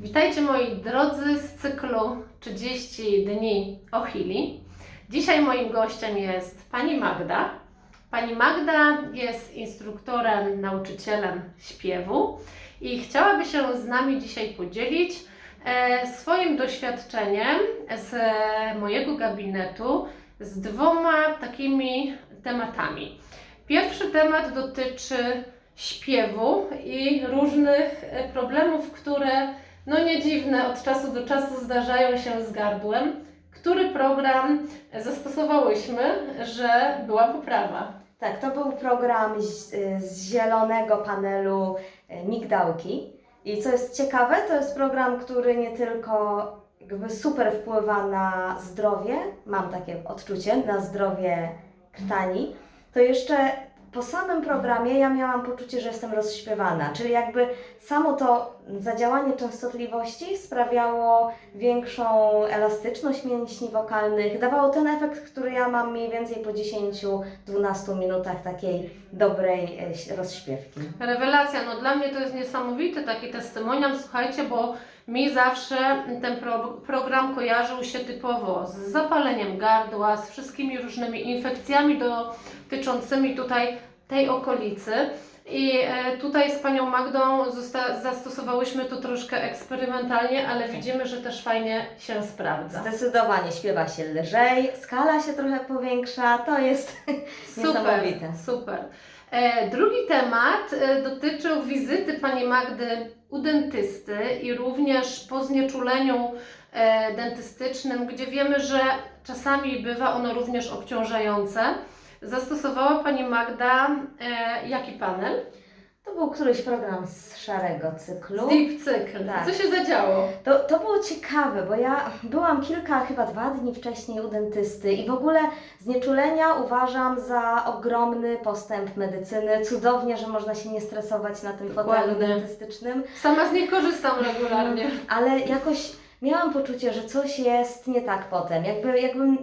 Witajcie moi drodzy z cyklu 30 dni o Chili. Dzisiaj moim gościem jest pani Magda. Pani Magda jest instruktorem, nauczycielem śpiewu i chciałaby się z nami dzisiaj podzielić e, swoim doświadczeniem z mojego gabinetu z dwoma takimi tematami. Pierwszy temat dotyczy śpiewu i różnych problemów, które no nie dziwne, od czasu do czasu zdarzają się z gardłem. Który program zastosowałyśmy, że była poprawa? Tak, to był program z, z zielonego panelu e, Migdałki. I co jest ciekawe, to jest program, który nie tylko jakby super wpływa na zdrowie, mam takie odczucie, na zdrowie krtani, to jeszcze po samym programie ja miałam poczucie, że jestem rozśpiewana, czyli jakby samo to zadziałanie częstotliwości sprawiało większą elastyczność mięśni wokalnych, dawało ten efekt, który ja mam mniej więcej po 10-12 minutach takiej dobrej e, rozśpiewki. Rewelacja, no dla mnie to jest niesamowity taki testymonial, słuchajcie, bo mi zawsze ten pro, program kojarzył się typowo z zapaleniem gardła, z wszystkimi różnymi infekcjami dotyczącymi tutaj tej okolicy. I e, tutaj z panią Magdą zastosowałyśmy to troszkę eksperymentalnie, ale widzimy, że też fajnie się sprawdza. Zdecydowanie śpiewa się lżej, skala się trochę powiększa, to jest niesamowite. Super. E, drugi temat e, dotyczył wizyty pani Magdy u dentysty i również po znieczuleniu e, dentystycznym, gdzie wiemy, że czasami bywa ono również obciążające. Zastosowała pani Magda jaki panel? To był któryś program z szarego cyklu. Deep Cykl. Tak. Co się zadziało? To, to było ciekawe, bo ja byłam kilka, chyba dwa dni wcześniej u dentysty i w ogóle znieczulenia uważam za ogromny postęp medycyny. Cudownie, że można się nie stresować na tym fotelu Dokładnie. dentystycznym, Sama z nich korzystam regularnie. ale jakoś miałam poczucie, że coś jest nie tak potem. Jakby, jakbym,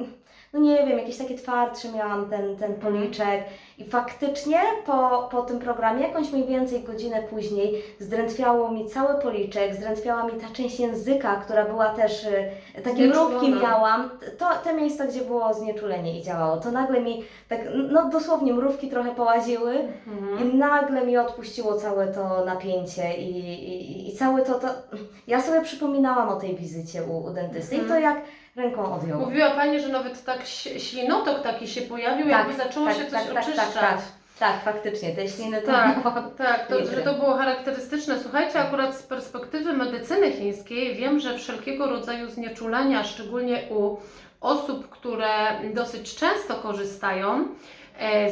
no nie wiem, jakieś takie twardsze miałam ten, ten policzek. I faktycznie po, po tym programie, jakąś mniej więcej godzinę później, zdrętwiało mi cały policzek, zdrętwiała mi ta część języka, która była też, y, takie mrówki miałam, to, te miejsca, gdzie było znieczulenie i działało, to nagle mi, tak, no dosłownie mrówki trochę połaziły, Mhm. i nagle mi odpuściło całe to napięcie i, i, i całe to, to... Ja sobie przypominałam o tej wizycie u, u dentysty i to Mhm. jak ręką odjęło. Mówiła Pani, że nawet tak ślinotok taki się pojawił, Tak, jakby zaczęło tak, się coś tak, tak, oczyszczać. tak, tak. Tak, faktycznie, te śliny to Tak, było... tak, to, że to było charakterystyczne. Słuchajcie, akurat z perspektywy medycyny chińskiej wiem, że wszelkiego rodzaju znieczulenia, szczególnie u osób, które dosyć często korzystają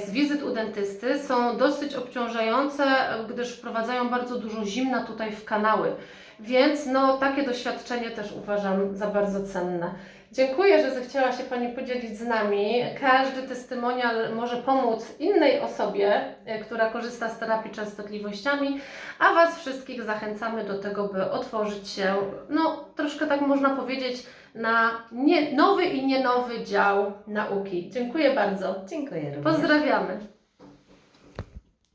z wizyt u dentysty, są dosyć obciążające, gdyż wprowadzają bardzo dużo zimna tutaj w kanały. Więc no, takie doświadczenie też uważam za bardzo cenne. Dziękuję, że zechciała się Pani podzielić z nami. Każdy testymonial może pomóc innej osobie, e, która korzysta z terapii częstotliwościami, a Was wszystkich zachęcamy do tego, by otworzyć się, no troszkę tak można powiedzieć, na nie, nowy i nie nowy dział nauki. Dziękuję bardzo. Dziękuję również. Pozdrawiamy.